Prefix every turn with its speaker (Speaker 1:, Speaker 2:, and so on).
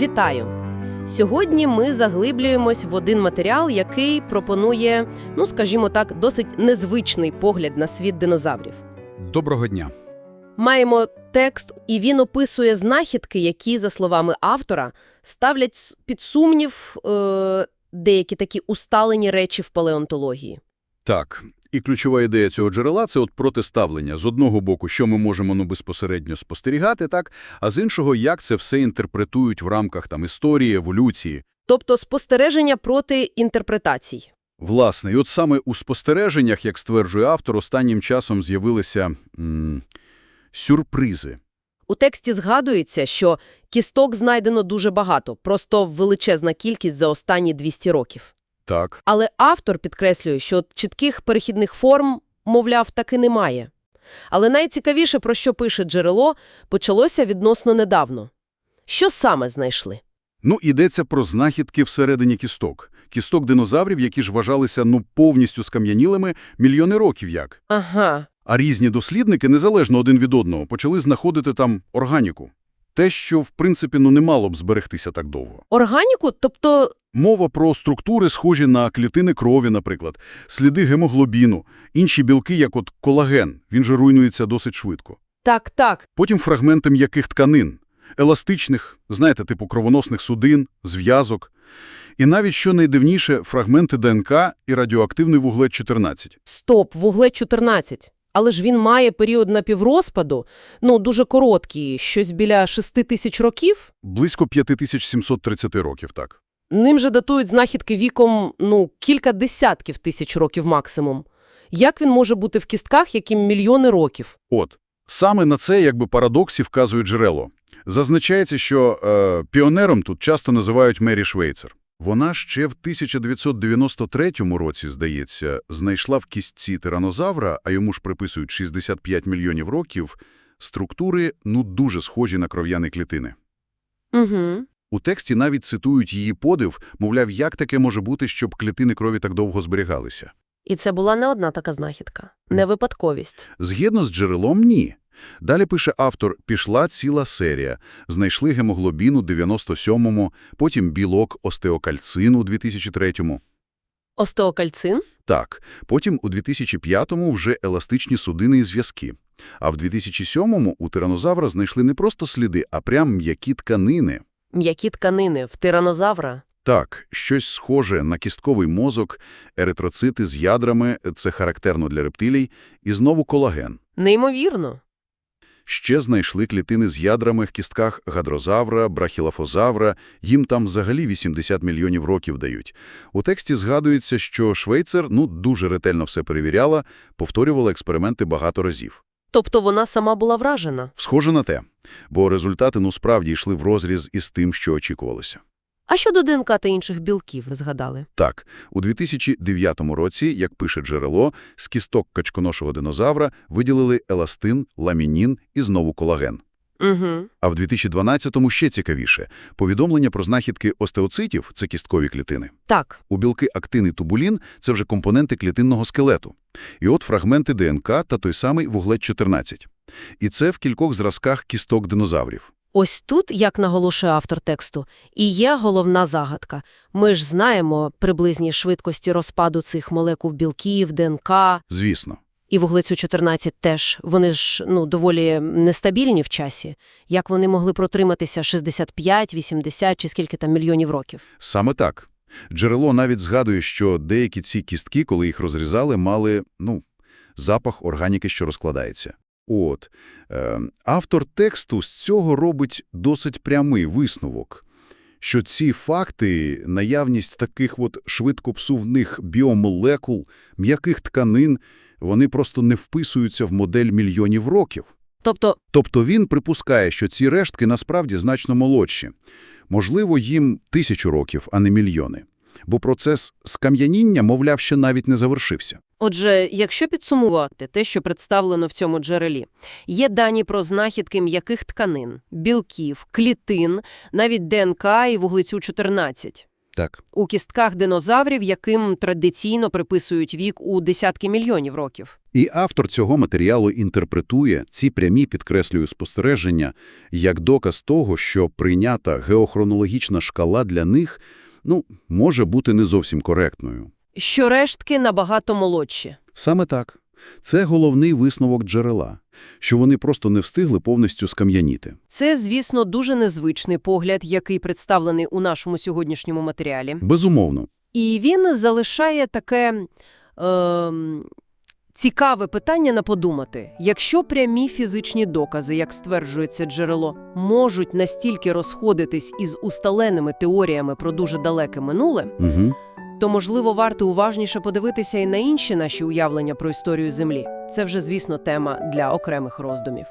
Speaker 1: Вітаю! Сьогодні ми заглиблюємось в один матеріал, який пропонує, ну скажімо так, досить незвичний погляд на світ динозаврів.
Speaker 2: Доброго дня.
Speaker 1: Маємо текст, і він описує знахідки, які, за словами автора, ставлять під сумнів е, деякі такі усталені речі в палеонтології.
Speaker 2: Так, і ключова ідея цього джерела – це от протиставлення. З одного боку, що ми можемо ну, безпосередньо спостерігати, так, а з іншого, як це все інтерпретують в рамках там, історії, еволюції.
Speaker 1: Тобто спостереження проти інтерпретацій.
Speaker 2: Власне, і от саме у спостереженнях, як стверджує автор, останнім часом з'явилися сюрпризи.
Speaker 1: У тексті згадується, що кісток знайдено дуже багато, просто величезна кількість за останні 200 років.
Speaker 2: Так,
Speaker 1: Але автор підкреслює, що чітких перехідних форм, мовляв, таки немає. Але найцікавіше, про що пише джерело, почалося відносно недавно. Що саме знайшли?
Speaker 2: ну йдеться про знахідки всередині кісток. Кісток динозаврів, які ж вважалися ну повністю скам'янілими мільйони років як.
Speaker 1: Ага,
Speaker 2: А різні дослідники, незалежно один від одного, почали знаходити там органіку. Те, що, в принципі, ну не мало б зберегтися так довго.
Speaker 1: органіку, тобто,
Speaker 2: Мова про структури, схожі на клітини крові, наприклад, сліди гемоглобіну, інші білки, як от колаген, він же руйнується досить швидко.
Speaker 1: так, так,
Speaker 2: Потім фрагменти м'яких тканин, еластичних, знаєте, типу кровоносних судин, зв'язок. І навіть, що найдивніше, фрагменти ДНК і радіоактивний вуглець-14.
Speaker 1: стоп, вуглець-14. Але ж він має період напіврозпаду, ну, дуже короткий, щось біля 6 тисяч років.
Speaker 2: Близько 5730 років, так.
Speaker 1: Ним же датують знахідки віком, ну, кілька десятків тисяч років максимум. Як він може бути в кістках, яким мільйони років?
Speaker 2: От, саме на це, якби парадоксі, вказує джерело. Зазначається, що е, піонером тут часто називають Мері Швейцер. Вона ще в 1993 році, здається, знайшла в кістці тиранозавра, а йому ж приписують 65 мільйонів років, структури, ну, дуже схожі на кров'яні клітини.
Speaker 1: Угу.
Speaker 2: У тексті навіть цитують її подив, мовляв, як таке може бути, щоб клітини крові так довго зберігалися.
Speaker 1: І це була не одна така знахідка, не випадковість.
Speaker 2: Згідно з джерелом – ні. Далі пише автор, пішла ціла серія. Знайшли гемоглобін у 97-му, потім білок остеокальцину у 2003-му.
Speaker 1: Остеокальцин?
Speaker 2: Так, потім у 2005-му вже еластичні судини і зв'язки. А в 2007-му у тиранозавра знайшли не просто сліди, а прям м'які тканини.
Speaker 1: М'які тканини в тиранозавра.
Speaker 2: Так, щось схоже на кістковий мозок, еритроцити з ядрами – це характерно для рептилій, і знову колаген.
Speaker 1: Неймовірно.
Speaker 2: Ще знайшли клітини з ядрами в кістках гадрозавра, брахілофозавра, їм там взагалі 80 мільйонів років дають. У тексті згадується, що Швейцер ну, дуже ретельно все перевіряла, повторювала експерименти багато разів.
Speaker 1: Тобто вона сама була вражена.
Speaker 2: Схоже на те, бо результати ну справді йшли в розріз із тим, що очікувалося.
Speaker 1: А щодо ДНК та інших білків, ви згадали?
Speaker 2: Так, у 2009 році, як пише джерело, з кісток качконошого динозавра виділили еластин, ламінін і знову колаген.
Speaker 1: Угу.
Speaker 2: А в 2012-му ще цікавіше – повідомлення про знахідки остеоцитів – це кісткові клітини.
Speaker 1: Так.
Speaker 2: У білки актин і тубулін – це вже компоненти клітинного скелету. І от фрагменти ДНК та той самий вуглець-14. І це в кількох зразках кісток динозаврів.
Speaker 1: Ось тут, як наголошує автор тексту, і є головна загадка. Ми ж знаємо приблизні швидкості розпаду цих молекул білків, ДНК
Speaker 2: Звісно.
Speaker 1: і вуглецю 14 теж. Вони ж ну, доволі нестабільні в часі. Як вони могли протриматися 65, 80 чи скільки там мільйонів років?
Speaker 2: Саме так. Джерело навіть згадує, що деякі ці кістки, коли їх розрізали, мали, ну, запах органіки, що розкладається. От. Е, автор тексту з цього робить досить прямий висновок, що ці факти, наявність таких от швидкопсувних біомолекул, м'яких тканин, вони просто не вписуються в модель мільйонів років.
Speaker 1: Тобто,
Speaker 2: Тобто він припускає, що ці рештки насправді значно молодші. Можливо, їм тисячу років, а не мільйони. Бо процес скам'яніння, мовляв, ще навіть не завершився.
Speaker 1: Отже, якщо підсумувати те, що представлено в цьому джерелі, є дані про знахідки м'яких тканин, білків, клітин, навіть ДНК і вуглецю 14.
Speaker 2: Так.
Speaker 1: у кістках динозаврів, яким традиційно приписують вік у десятки мільйонів років.
Speaker 2: І автор цього матеріалу інтерпретує ці прямі, підкреслюю, спостереження як доказ того, що прийнята геохронологічна шкала для них, ну, може бути не зовсім коректною.
Speaker 1: Що рештки набагато молодші.
Speaker 2: Саме так. Це головний висновок джерела, що вони просто не встигли повністю скам'яніти.
Speaker 1: Це, звісно, дуже незвичний погляд, який представлений у нашому сьогоднішньому матеріалі.
Speaker 2: Безумовно.
Speaker 1: І він залишає таке ем, цікаве питання на подумати. Якщо прямі фізичні докази, як стверджується джерело, можуть настільки розходитись із усталеними теоріями про дуже далеке минуле,
Speaker 2: Угу.
Speaker 1: то, можливо, варто уважніше подивитися і на інші наші уявлення про історію Землі. Це вже, звісно, тема для окремих роздумів.